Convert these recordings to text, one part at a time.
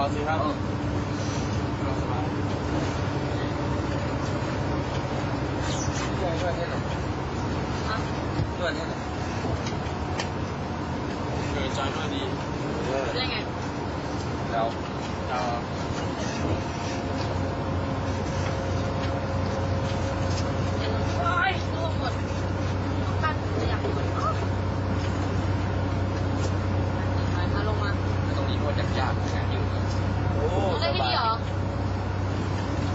อสิครับเราสบายช่วยช่วยให้หน่อยฮะช่วยให้หน่อยเกิดจอยมาดีเออได้ไงเรา เอ่อ โอ้ยตัวหมดต้องการจะอยากหมดอ๋อมาลงมา ตรงนี้นวดยากๆนะอยู่โอ้ ลงได้ที่นี่เหรอ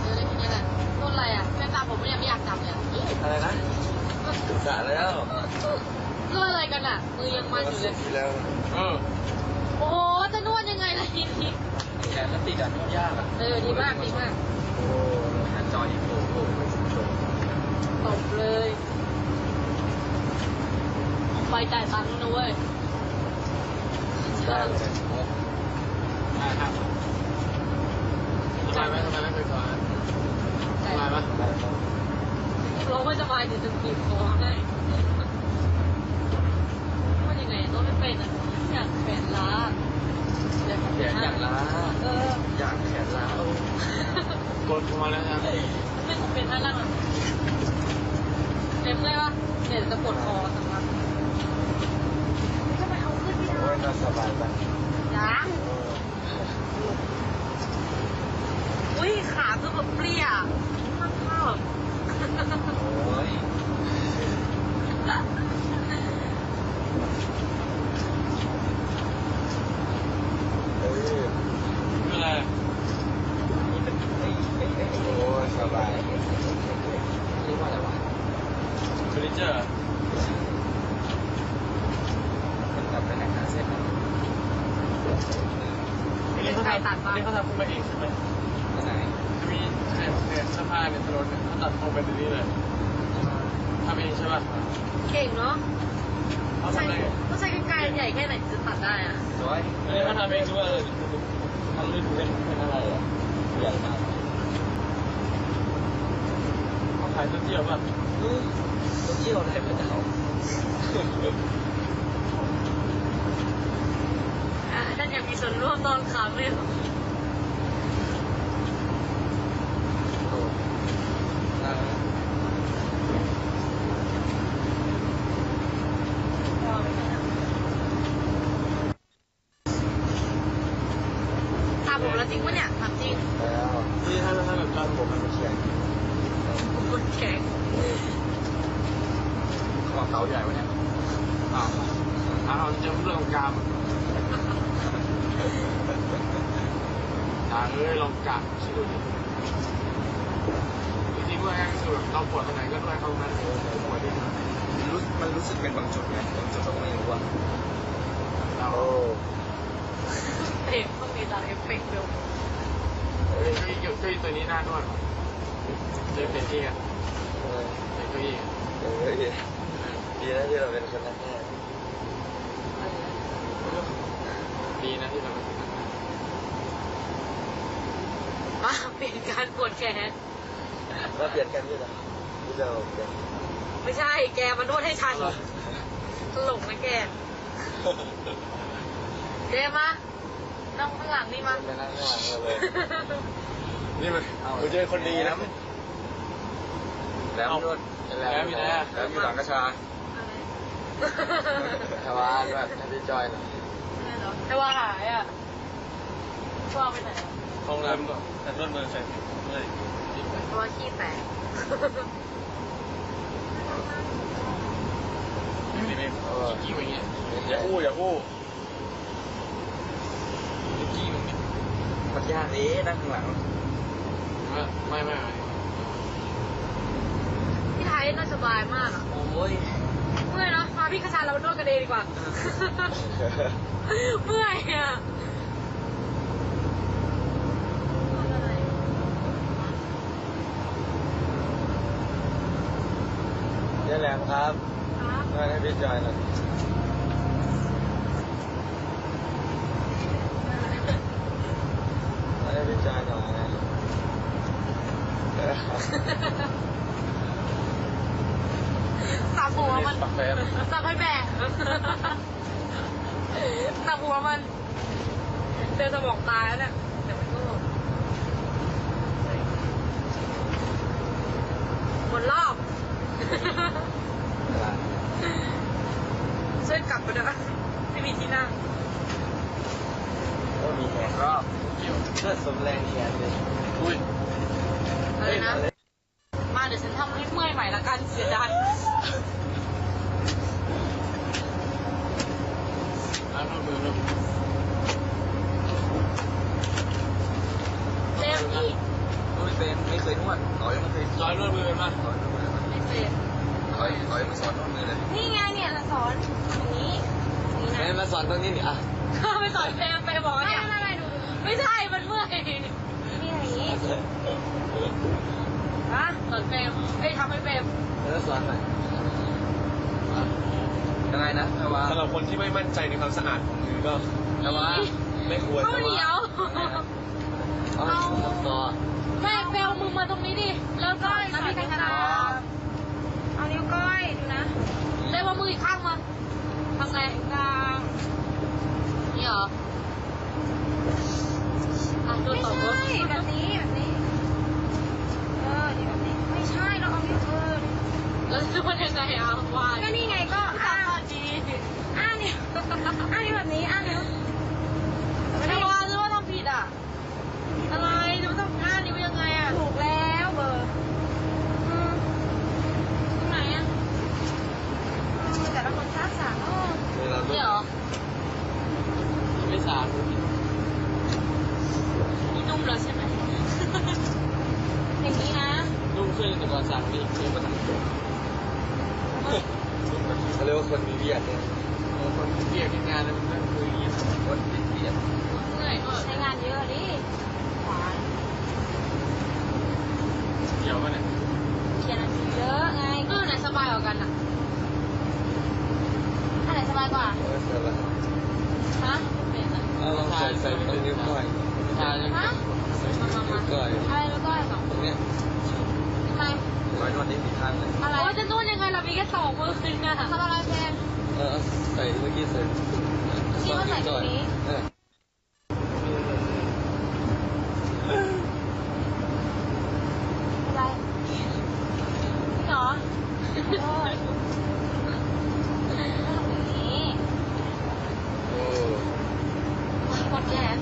เออได้ที่นี่แหละต้นอะไรอะแม่ตาผมยังไม่อยากจับเลยอะอี้ อะไรนะกะแล้ว นวดอะไร กันอะ มือยังมันอยู่เลยดีแล้วเออโอ้โหจะนวดยังไงล่ะทีนี้แขนมันติดอะนวดยากอะเออดีมากดีมากโอ้หันจออีกโอ้โหตบเลยไปจ่ายตังค์นะเว้ยได้เลยได้ครับสบายไหมสบายไหมเคยสอนสบายไหมได้ครับเราไม่สบายเดี๋ยวจะบีบคอให้ว่ายังไงต้องไม่เป็นอะอยากแขนล้าอยาก แขนอยากล้า เออ อยากแขนล้าก ดมาแล้วครับไม่คงเป็นท่านั่งหรอกเต็มเลยปะเดี๋ยวจะปวดคอสักพักทำไมเอาขึ้นไม่ได้โอ้ยน่าสบายจังยังอุ้ยขาคือแบบเปรี้ยข้างข้าวโอ้ย เออ คืออะไร นี่เป็นเอ้ยเอ้ยเอ้ยโอ้ยสบายเรียกว่าอะไรวะ เฟอร์นิเจอร์ มันแบบเป็นอาหารเสร็จแล้ว นี่เขาทำนี่เขาทำขึ้นมาเองใช่ไหมที่ไหนจะมีเนี่ยเนี่ยเสื้อผ้าในถนนเนี่ยเขาตัดตรงไปตรงนี้เลยทำเองใช่ป่ะเก่งเนาะเขาใช้ทำได้ไงต้องใช้กรรไกรใหญ่แค่ไหนถึงจะตัดได้อะสวยอันนี้เขาทำเองหรือว่าเออทำด้วยเป็นเป็นอะไรอะใหญ่มากเขาขายตัวเที่ยวป่ะเฮ้ยตัวเที่ยวอะไรพระเจ้า อะท่านอยากมี ส่วนร่วมตอนขำเลยเหรอ โอ้นั่ง ถามผมแล้วจริงปะเนี่ยถามจริง แล้ว นี่ถ้าถ้าแบบตอนผมมันเป็น เขียน ผมคนแข็ง ขอเขาใหญ่วะเนี่ย อ้าวอ้าวจะเรื่องของกามด่า เอ้ยลองกะชิดูดิจริงๆว่าแห้งสุดเราปวดตรงไหนก็ด้วยเข้าตรงนั้นเลยปวดที่ไหนมันรู้มันรู้สึกเป็นบางจุดไงบางจุดเราก็ไม่รู้อะเราโอ้เห็นต้องมีตาเอฟเฟกต์ด้วยเฮ้ยเก้าอี้ตัวนี้น่านวดเหรอเปลี่ยนที่กันเออเปลี่ยนเก้าอี้ดีนะที่เราเป็นคนแรกดีนะที่เราเป็นคนแรก มาเปลี่ยนการปวดแขนๆเราเปลี่ยนกันด้วยนะที่เราเปลี่ยนไม่ใช่ แกมานวดให้ฉันตลกนะแกแกมานั่งข้างหลังนี่มา ไปนั่งข้างหลังเราเลย นี่มันเอากูเจอคนดีนะแล้วนวดแล้วมีแล้วแล้วอยู่หลังกระชาชาวาด้วยให้พี่จอยหน่อยแต่ว่าหายอะ ช่วงไปไหนอะห้องน้ำก็แต่นวดมือใส่เมื่อยเพราะว่าขี้แตกไม่มีไม่กี้อย่างเงี้ยอย่าอู้อย่าอู้กี้มันเนี่ยมันยากนี้นั่งข้างหลังไม่ไม่ไม่พี่ไทยน่าสบายมากอะโอ้ยเมื่อยเนาะมาพี่กระชาเราไปนวดกันเองดีกว่าเมื่อยอะ แหลมครับมาให้พี่จอยหน่อยให้พี่จอยหน่อยนสับหัวมันสับให้แบกสับหัวมันเจอสมองตายแล้วเนี่ยเดี๋ยวมันก็หนหมดรอบ ช่วยกลับไปด้วยไม่มีที่นั่ง ก็มีแขนรอบเกี่ยวเลือดสมแรงแขนเลยอุ้ย อะไรนะ มาเดี๋ยวฉันทำให้เมื่อยใหม่ละกันเสียดาย ล้างมือลูก เจ็บอีก ไม่เป็นไม่เคยนวดต่อยไม่เคย จอยนวดมือเป็นป่ะ ต่อยนวดมือ ไม่เจ็บ ต่ อยต่อยมาสอนนวดมือเลยนี่ไงเนี่ยเราสอนอย่างนี้อย่างนี้แม่นะมาสอนตรงนี้นี่อะไม่สอนเฟรมไปบอกเนี่ยไม่ไม่ดูไม่ใช่ มันเมื่อยนี่อย่างนี้ฮะสอนเฟรมเอ้ยทำให้เฟรมแล้วสอนหน่อยยังไงนะแปลว่าสำหรับคนที่ไม่มั่นใจในความสะอาดของมือก็แปลว่าไม่ควรข้าวเหนียว เอาต่อ ไม่เฟลมึงมาตรงนี้ดิ แล้วก็มาที่กลางเอานิ้วก้อย ดูนะเรียกว่ามืออีกข้างมาทำไงกลางนี่เหรออะดูต่อรถแบบนี้แบบนี้ เออนี่แบบนี้ ไม่ใช่เราเอานิ้วเออ แล้วจะมันยังไงอะวาย ก็นี่ไงก็ อะ อ่า ดี อ่านิ้วอ่านิ้วแบบนี้อ่านิ้ว ไม่ว่าหรือว่าทำผิดอะ อะไรดูต้องหน้านิ้วยังไงอะ ถูกแล้วเบอร์อืม ตรงไหนอะ อืมแต่ละคนทักษะเออ เวลา นี่เหรอ ไม่สะอาด นี่นุ่มแล้วใช่ไหม อย่างนี้นะ นุ่มขึ้นแต่ก่อนสั่งนี่เพิ่มมาทำตัว เขาเรียกว่าคนมีเวียดเนี่ย คนเรียกที่งานแล้วมันก็คืออย่างนี้ คนมีเวียด เหนื่อยมาก ใช้งานเยอะดิขวาน เกี่ยวป่ะเนี่ย เขียนหนังสือเยอะไง เออไหนสบายกว่ากันอะ อันไหนสบายกว่า เออเสร็จแล้ว ฮะเป็นอะ เอาลองใส่ใส่ตรงนิ้วก้อย ทานยัง ฮะ มามา นิ้ มาว ก้อย อะไรแล้วก็ ตรงเนี้ย ทำไมร้อยนวดได้สี่ข้างเลยอะไรโอ้ยจะนวดยังไงเรามีแค่สองมือเองอะทำอะไรแพนเออใส่เมื่อกี้ใส่คิดว่าใส่ตรงนี้เอออะไรนี่เหรอเอออย่างนี้ โอ้ กดแขน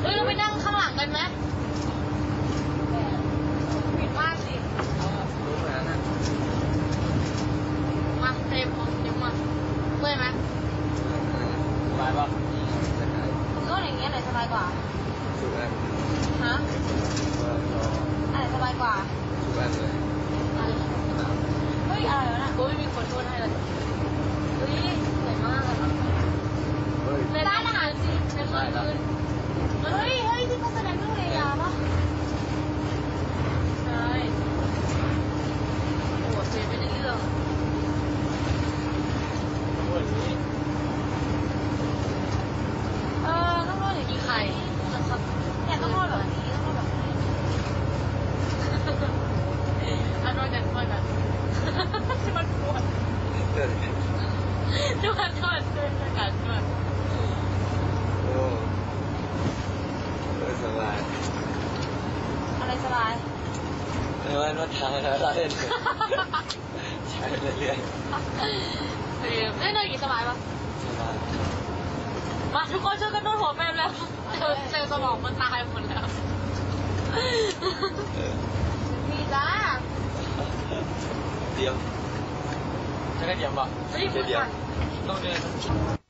เฮ้ยเราไปนั่งข้างหลังกันไหม ปิดมากสิ รู้ไหมนะ มาเต็มเอาเต็มมาเมื่อยไหม สบายป่ะ ผมก็อย่างเงี้ยไหนสบายกว่า ถูกอัน ฮะ อันไหนสบายกว่า ถูกอันเลย อะไร เฮ้ยอะไรวะน่ะ กูไม่มีคนนวดให้เลยเฮ้ยสวยมากอะ เฮ้ย ในร้านอาหารสิในเมื่อคืน เฮ้ย เฮ้ยที่เขาแสดงเรื่องเรียาปะ ใช่โอ้โหเสียไม่ได้เรื่อง นวดอย่างนี้ เออ ต้องรอดอย่าง มี นี้ ไข่นะครับ เนี่ยต้องรอดแบบนี้ต้องรอดแบบนี้ อันนวดกันนวดกันที่มันนวด เดิน นวดนวดนวดกันนวด โอ้เออสบาย อะไรสบาย ไม่ว่านวดทางแล้วเราเล่นใช้ เรื่อยเออได้ยกี่สบายปะมาทุกคนช่วยกันนวดหัวแม่แล้วเจอเจอสมองมันตายหมดแล้วมีจ้าเดี๋ยวจะได้เดี๋ยวป่ะเดียวต้องเดิน